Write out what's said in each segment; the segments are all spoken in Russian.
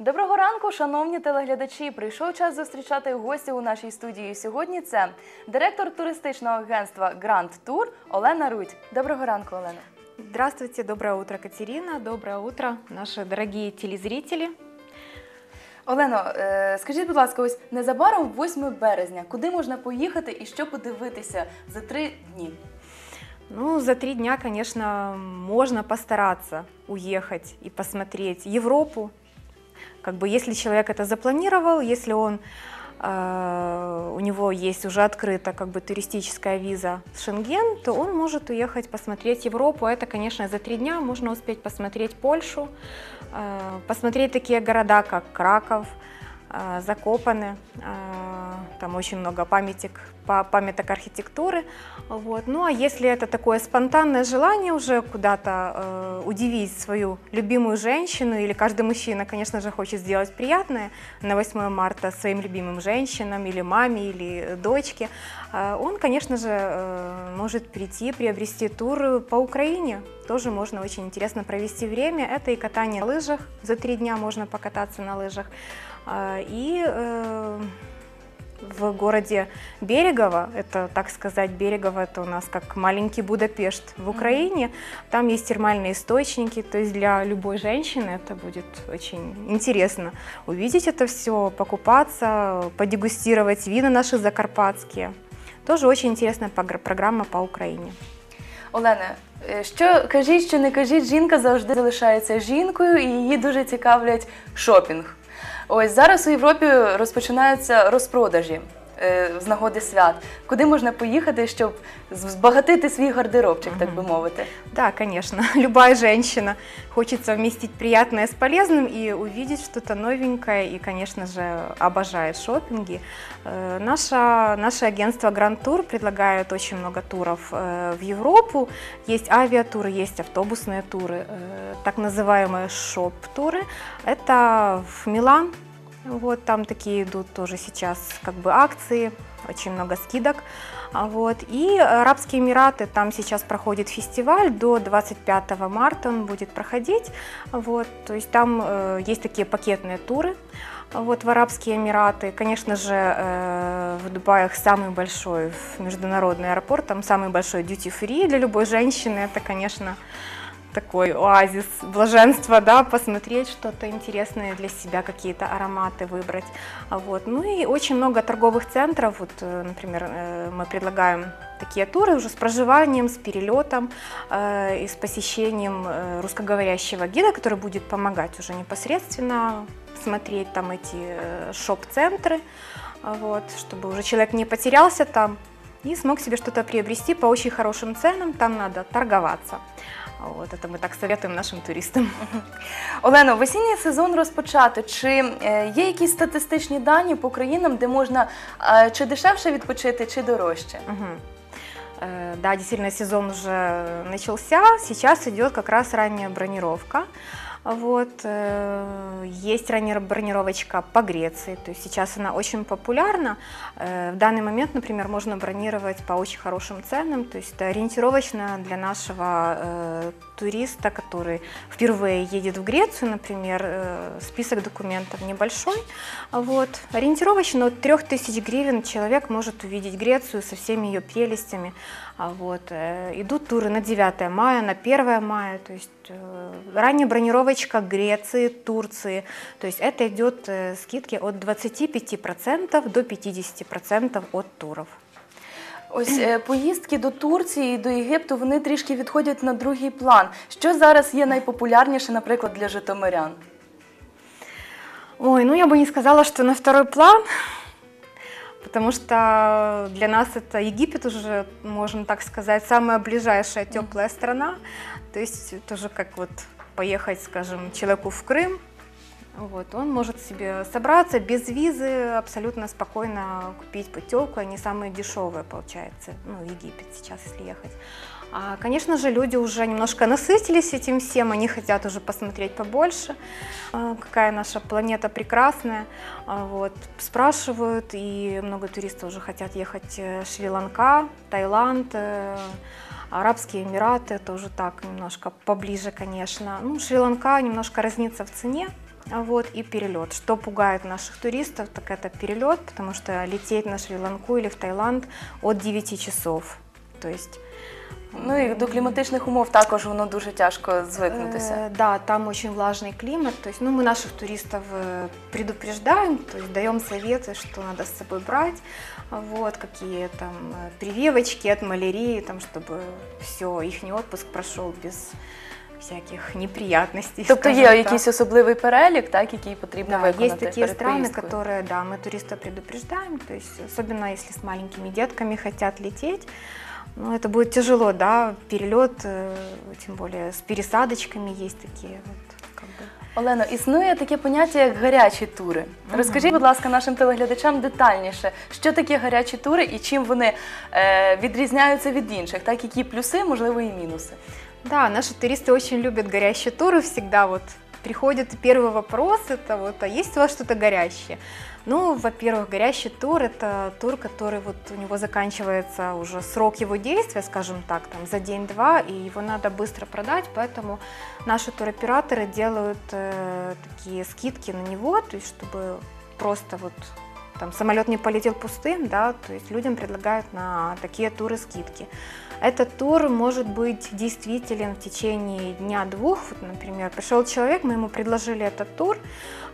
Доброго ранку, шановні телеглядачі. Прийшов час зустрічати гостя у нашій студії. Сьогодні це директор туристичного агентства Гранд Тур Олена Рудь. Доброго ранку, Олена. Здравствуйте, доброе утро, Катерина, доброе утро, наши дорогие телезрители. Олено, е, скажіть, будь ласка, ось незабаром 8 березня. Куди можна поїхати і що подивитися за три дні? Ну, за три дня, конечно, можно постараться уехать и посмотреть Европу. Как бы, если человек это запланировал, если он э, у него есть уже открыта как бы туристическая виза Шенген, то он может уехать посмотреть Европу. Это, конечно, за три дня можно успеть посмотреть Польшу, э, посмотреть такие города, как Краков, э, Закопаны. Там очень много памяток, па- памяток архитектуры. Вот. Ну а если это такое спонтанное желание уже куда-то э, удивить свою любимую женщину, или каждый мужчина, конечно же, хочет сделать приятное на 8 марта своим любимым женщинам, или маме, или дочке, э, он, конечно же, э, может прийти, приобрести тур по Украине. Тоже можно очень интересно провести время. Это и катание на лыжах, за три дня можно покататься на лыжах, э, и э, в городе Берегово, это, так сказать, Берегово, это у нас как маленький Будапешт в Украине, там есть термальные источники, то есть для любой женщины это будет очень интересно увидеть это все, покупаться, подегустировать вина наши закарпатские. Тоже очень интересная погр- программа по Украине. Олена, е, що кажіть, що не кажіть, жінка завжди залишається жінкою, і її дуже цікавлять шопінг. Ось зараз у Європі розпочинаються розпродажі е, з нагоди свят. Куди можна поїхати, щоб збагатити свій гардеробчик, так би мовити? Да, конечно, любая женщина хочет совместить приятное с полезным и увидеть что-то новенькое, и, конечно же, обожает шопинги. Э, Наше, наше агентство Grand Tour предлагает очень много туров э, в Европу. Есть авиатуры, есть автобусные туры, э, так называемые шоп-туры. Это в Милан, вот там такие идут тоже сейчас как бы акции, очень много скидок. А Вот. И Арабские Эмираты, там сейчас проходит фестиваль, до 25 марта он будет проходить. Вот. То есть там э, есть такие пакетные туры вот, в Арабские Эмираты. Конечно же, э, в Дубаях самый большой международный аэропорт, там самый большой duty-free для любой женщины. Это, конечно, такой оазис блаженства, да, посмотреть что-то интересное для себя, какие-то ароматы выбрать. А Вот. Ну и очень много торговых центров, вот, э, например, э, мы предлагаем такие туры уже с проживанием, с перелетом э, и с посещением э, русскоговорящего гида, который будет помогать уже непосредственно смотреть там эти шоп-центры, вот, чтобы уже человек не потерялся там и смог себе что-то приобрести по очень хорошим ценам, там надо торговаться. Вот, это мы так советуем нашим туристам. Олено, весінній сезон розпочато. Чи е, є якісь статистичні дані по країнам, де можна е, чи дешевше відпочити, чи дорожче? Мгм. Э, Да, действительно, сезон уже начался. Сейчас идет как раз ранняя бронировка. Вот, э, есть бронировочка по Греции, то есть сейчас она очень популярна. Э, В данный момент, например, можно бронировать по очень хорошим ценам, то есть это ориентировочно для нашего э, туриста, который впервые едет в Грецию, например, список документов небольшой. Вот. Ориентировочно от 3000 гривен человек может увидеть Грецию со всеми ее прелестями. А Вот. э, Идут туры на 9 мая, на 1 мая, то есть э, ранняя бронировочка Греции, Турции. То есть это идет э, скидки от 25% до 50% от туров. Ось е, поїздки до Турції і до Єгипту вони трішки відходять на другий план. Що зараз є найпопулярніше, наприклад, для житомирян? Ой, ну я бы не сказала, что на второй план, потому что для нас это Египет уже, можно так сказать, самая ближайшая теплая страна. То есть тоже как вот поехать, скажем, человеку в Крым, вот, он может себе собраться без визы, абсолютно спокойно купить путевку, они самые дешевые, получается, ну, в Египет сейчас, если ехать. А, конечно же, люди уже немножко насытились этим всем, они хотят уже посмотреть побольше, а, какая наша планета прекрасная. А, Вот, спрашивают, и много туристов уже хотят ехать э, Шри-Ланка, Таиланд, э, Арабские Эмираты, это уже так немножко поближе, конечно. Ну, Шри-Ланка немножко разнится в цене, вот, и перелет. Что пугает наших туристов, так это перелет, потому что лететь на Шри-Ланку или в Таиланд от 9 часов. То есть Ну і до кліматичних умов також воно дуже тяжко звикнутися. Э, Да, там очень влажный климат. То есть, ну, мы наших туристов э, предупреждаем, то есть даем советы, что надо с собой брать, вот, какие там э, прививочки от малярии, там, чтобы все, их отпуск прошел без всяких неприятностей. Тобто скажем є так. якийсь особливий перелік, так, який потрібно Да, виконати есть такие перед страны, поїздкою? которые, да, мы туриста предупреждаем, то есть особенно если с маленькими детками хотят лететь, ну, это будет тяжело, да, перелет, э, тем более с пересадочками есть такие вот, как бы. Олено, існує таке поняття, як гарячі тури. Розкажіть, будь ласка, нашим телеглядачам детальніше, що таке гарячі тури і чим вони е, відрізняються від інших, так які плюси, можливо, і мінуси. Да, наши туристы очень любят горящие туры всегда. Вот приходит первый вопрос, это вот, а есть у вас что-то горящее? Ну, во-первых, горящий тур – это тур, который вот у него заканчивается уже срок его действия, скажем так, там за день-два, и его надо быстро продать, поэтому наши туроператоры делают э, такие скидки на него, то есть чтобы просто вот там самолет не полетел пустым, да, то есть людям предлагают на такие туры скидки. Этот тур может быть действителен в течение дня-двух. Вот, например, пришел человек, мы ему предложили этот тур,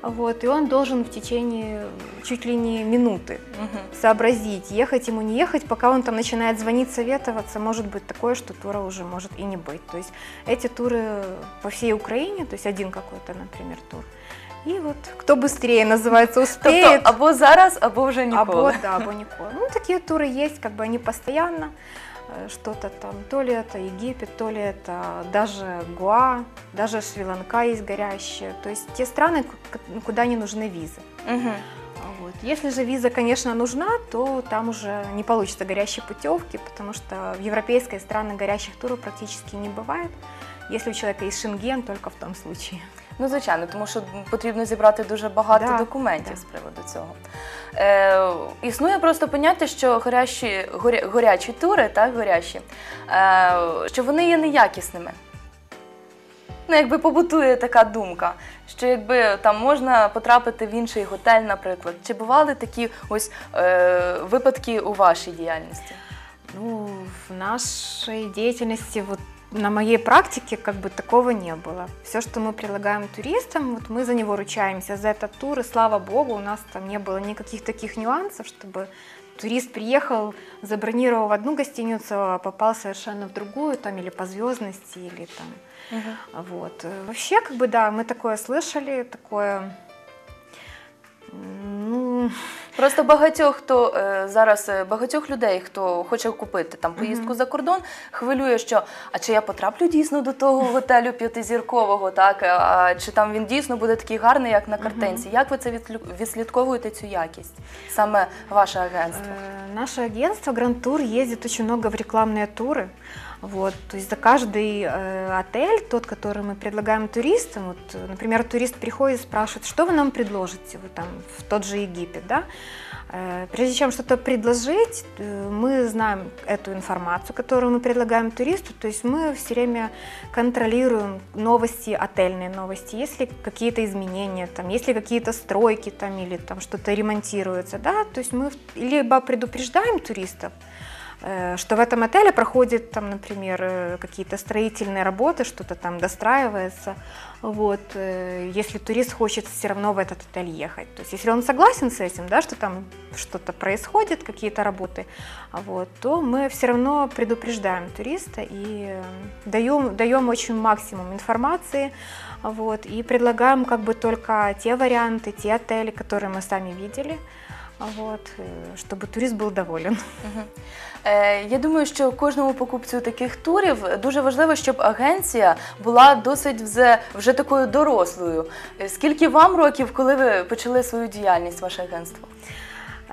вот, и он должен в течение чуть ли не минуты Угу. сообразить, ехать ему, не ехать, пока он там начинает звонить, советоваться, может быть такое, что тура уже может и не быть. То есть эти туры по всей Украине, то есть один какой-то, например, тур. И вот кто быстрее, называется, успеет. Тобто або зараз, або вже ніколи. Або, да, або николи. Ну, такие туры есть, как бы они постоянно. Что-то там, то ли это Египет, то ли это даже Гуа, даже Шри-Ланка есть горящие. То есть те страны, куда не нужны визы. Угу. Вот. Если же виза, конечно, нужна, то там уже не получится горящие путевки, потому что в европейской страны горящих туров практически не бывает. Если у человека есть шенген, только в том случае. Ну, звичайно, тому що потрібно зібрати дуже багато Да, документів да. з приводу цього. Е, існує просто поняття, що горящі, горя, горячі тури, так, горящі, е, що вони є неякісними. Ну, якби побутує така думка, що якби там можна потрапити в інший готель, наприклад. Чи бували такі ось е, випадки у вашій діяльності? Ну, в нашей деятельности, вот на моей практике, как бы такого не было. Все, что мы предлагаем туристам, вот мы за него ручаемся, за этот тур, и слава богу, у нас там не было никаких таких нюансов, чтобы турист приехал, забронировал в одну гостиницу, а попал совершенно в другую, там или по звездности, или там вот. Э, Вообще, как бы, да, мы такое слышали, такое, Просто багатьох хто е, зараз е, багатьох людей, хто хоче купити там поїздку Мгм. за кордон, хвилює, що а чи я потраплю дійсно до того готелю п'ятизіркового, так а чи там він дійсно буде такий гарний, як на картинці? Як ви це відслю- відслідковуєте цю якість? Саме ваше агентство? Э, Наше агентство Grand Tour ездит очень много в рекламные туры. Вот, то есть за каждый э, отель, тот, который мы предлагаем туристам, вот, например, турист приходит и спрашивает, что вы нам предложите, вы там в тот же Египет, да? Э, Прежде чем что-то предложить, э, мы знаем эту информацию, которую мы предлагаем туристу, то есть мы все время контролируем новости, отельные новости, есть ли какие-то изменения, там, есть ли какие-то стройки там, или там что-то ремонтируется, да, то есть мы либо предупреждаем туристов, что в этом отеле проходят там, например, э, какие-то строительные работы, что-то там достраивается, вот, э, если турист хочет все равно в этот отель ехать, то есть если он согласен с этим, да, что там что-то происходит, какие-то работы, вот, то мы все равно предупреждаем туриста и э, даем, даем очень максимум информации, вот, и предлагаем как бы только те варианты, те отели, которые мы сами видели, вот, э, чтобы турист был доволен. Мгм. Е, я думаю, що кожному покупцю таких турів дуже важливо, щоб агенція була досить вже, вже такою дорослою. Е, Скільки вам років, коли ви почали свою діяльність, ваше агентство?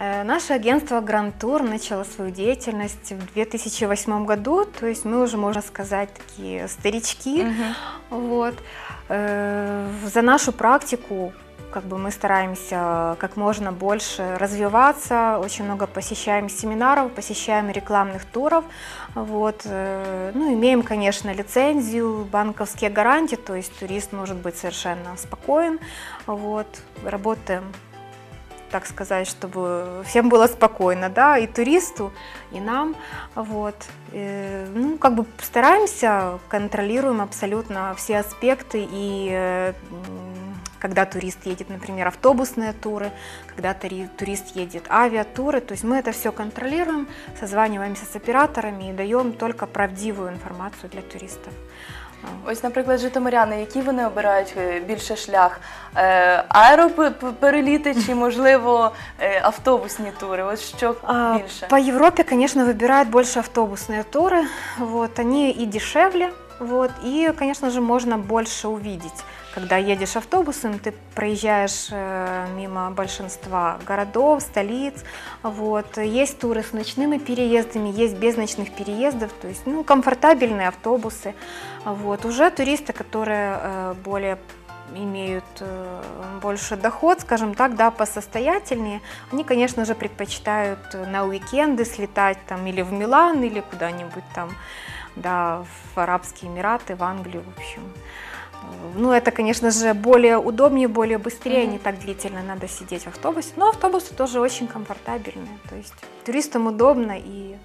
Э, Наше агентство Grand Tour начало свою деятельность в 2008 году, то есть мы уже, можно сказать, такие старички. Вот. Э, За нашу практику как бы мы стараемся как можно больше развиваться, очень много посещаем семинаров, посещаем рекламных туров, вот, э, ну, имеем, конечно, лицензию, банковские гарантии, то есть турист может быть совершенно спокоен, вот, работаем так сказать, чтобы всем было спокойно, да, и туристу, и нам, вот. И, ну, как бы стараемся, контролируем абсолютно все аспекты, и э, когда турист едет, например, автобусные туры, когда турист едет авиатуры, то есть мы это все контролируем, созваниваемся с операторами и даем только правдивую информацию для туристов. Ось, наприклад, житомиряни, які вони обирають е, більше шлях? Е, Аеропереліти чи, можливо, е, автобусні тури? Ось що більше? По Европе, конечно, выбирают больше автобусные туры. Вот, они и дешевле, вот, и, конечно же, можно больше увидеть. Когда едешь автобусом, ты проезжаешь э, мимо большинства городов, столиц. Вот. Есть туры с ночными переездами, есть без ночных переездов, то есть ну, комфортабельные автобусы. Вот. Уже туристы, которые э, более имеют э, больше доход, скажем так, да, посостоятельнее, они, конечно же, предпочитают на уикенды слетать там или в Милан, или куда-нибудь там, да, в Арабские Эмираты, в Англию, в общем. Ну, это, конечно же, более удобнее, более быстрее, mm-hmm. не так длительно надо сидеть в автобусе. Но автобусы тоже очень комфортабельные. То есть туристам удобно и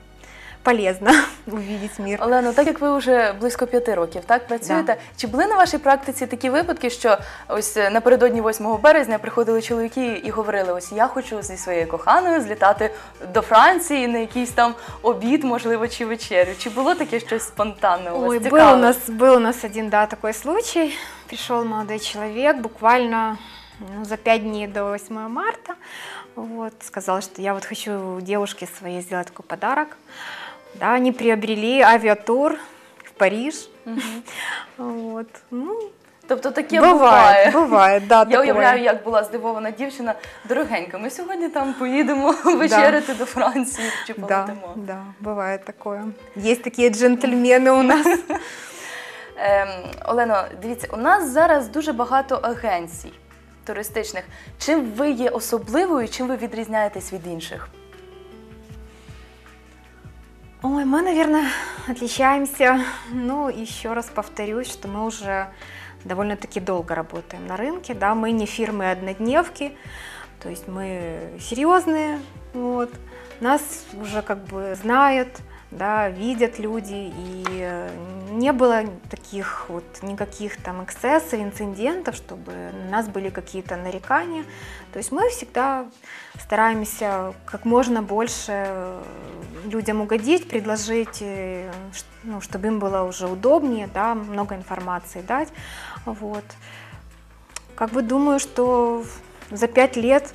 полезно увидеть мир. Олено, так як ви вже близько п'яти років так працюєте, да. чи були на вашій практиці такі випадки, що ось напередодні 8 березня приходили чоловіки і говорили: ось я хочу зі своєю коханою злітати до Франції на якийсь там обід, можливо, чи вечерю? Чи було таке щось спонтанне? У вас Ой, был у нас был у нас один да такой случай. Пришел молодой человек, буквально ну, за пять дней до 8 марта. Вот, сказал, что я вот хочу девушке своей сделать такой подарок. Да, они приобрели авиатур в Париж. Вот. Ну, Тобто таке буває. Буває, да, Я такое. уявляю, як була здивована дівчина. Дорогенька, ми сьогодні там поїдемо вечеряти до Франції чи полетимо. Да, да, буває таке. Є такі джентльмени у нас. Ем, Олено, дивіться, у нас зараз дуже багато агенцій туристичних. Чим ви є особливою, чим ви відрізняєтесь від інших? Ой, мы, наверное, отличаемся. Ну, еще раз повторюсь, что мы уже довольно-таки долго работаем на рынке, да, мы не фирмы однодневки, то есть мы серьезные, вот, нас уже как бы знают, да, видят люди, и э, не было таких вот никаких там эксцессов, инцидентов, чтобы на нас были какие-то нарекания. То есть мы всегда стараемся как можно больше людям угодить, предложить, э, ну, чтобы им было уже удобнее, да, много информации дать. Вот. Как бы думаю, что за пять лет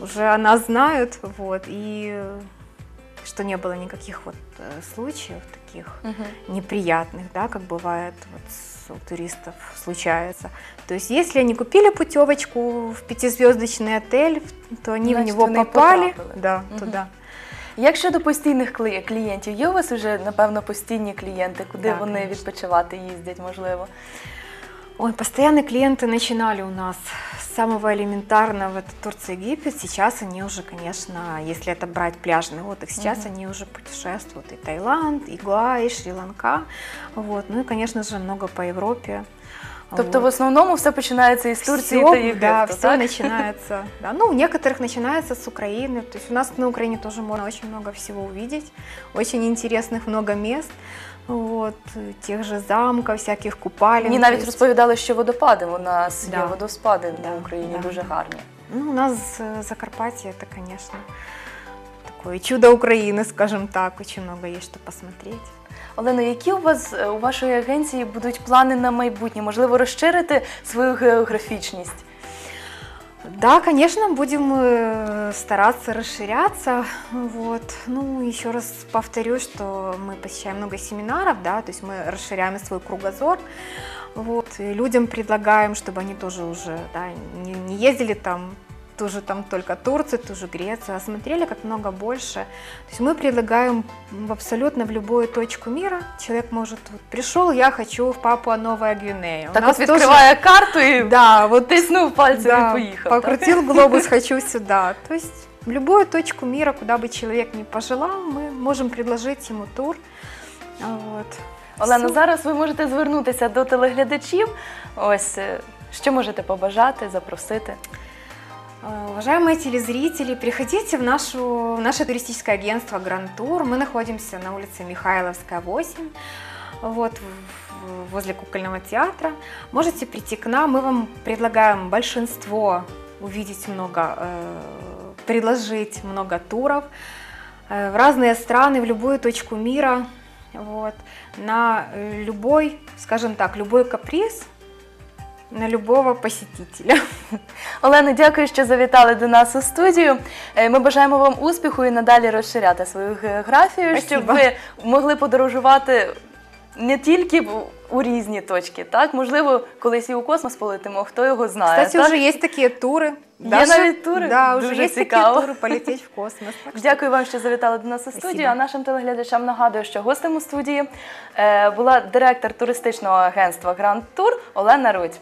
уже она знают, вот, и что не было никаких вот э, случаев таких угу. неприятных, да, как бывает вот с, у туристов случается. То есть, если они купили путевочку в пятизвездочный отель, то они Значит, в него попали, да, угу. туда. Як щодо постійних клієнтів, є у вас вже, напевно, постійні клієнти, куди да, вони конечно. відпочивати їздять, можливо? Ой, постоянные клиенты начинали у нас с самого элементарного, это Турция, Египет. Сейчас они уже, конечно, если это брать пляжный отдых, сейчас угу. они уже путешествуют и Таиланд, и Гуа, и Шри-Ланка. Вот. Ну и, конечно же, много по Европе. Тобто вот. в основном все начинается из Турции все, и Египта, Да, все так? начинается. Да. Ну, у некоторых начинается с Украины. То есть у нас на Украине тоже можно очень много всего увидеть. Очень интересных много мест. От, тих же замків, всяких купалів. Мені навіть розповідали, що водопади у нас да. є водоспади да. на Україні да. дуже гарні. Ну, у нас Закарпаття, это, конечно, такое чудо України, скажем так, очень много є що посмотреть. Олено, які у вас у вашої агенції будуть плани на майбутнє? Можливо, розширити свою географічність? Да, конечно, будем э, стараться расширяться. Вот. Ну, еще раз повторюсь, что мы посещаем много семинаров, да, то есть мы расширяем свой кругозор. Вот. И людям предлагаем, чтобы они тоже уже да, не, не ездили там ту же там только Турцию, ту же Грецию, а смотрели как много больше. То есть мы предлагаем в абсолютно в любую точку мира. Человек может, вот, пришел, я хочу в Папуа Новая Гвинея. У Так нас от тоже- відкриває карту і Да, вот тиснув пальцем да, і поїхав. так? покрутил глобус, хочу сюда. То есть в любую точку мира, куда бы человек ни пожелал, мы можем предложить ему тур. А Вот. Олено, Всё. зараз ви можете звернутися до телеглядачів. Ось е, що можете побажати, запросити. Э, Уважаемые телезрители, приходите в, нашу, в наше туристическое агентство Гранд Тур. Мы находимся на улице Михайловская, 8, вот, возле кукольного театра. Можете прийти к нам, мы вам предлагаем большинство, увидеть много, э, предложить много туров э, в разные страны, в любую точку мира, вот, на любой, скажем так, любой каприз, на любого посетителя. Олено, дякую, що завітали до нас у студію. Е, Ми бажаємо вам успіху і надалі розширяти свою географію, щоб Спасибо. ви могли подорожувати не тільки у різні точки, так можливо, колись і у космос полетимо, хто його знає. Кстати, так? уже есть такие туры. Є навіть тури? Да, уже Дуже есть цікаво. такие туры полететь в космос. Так что Дякую вам, що завітали до нас у студію. Спасибо. А нашим телеглядачам нагадую, що гостем у студії е, була директор туристичного агентства Гранд Тур Олена Рудь.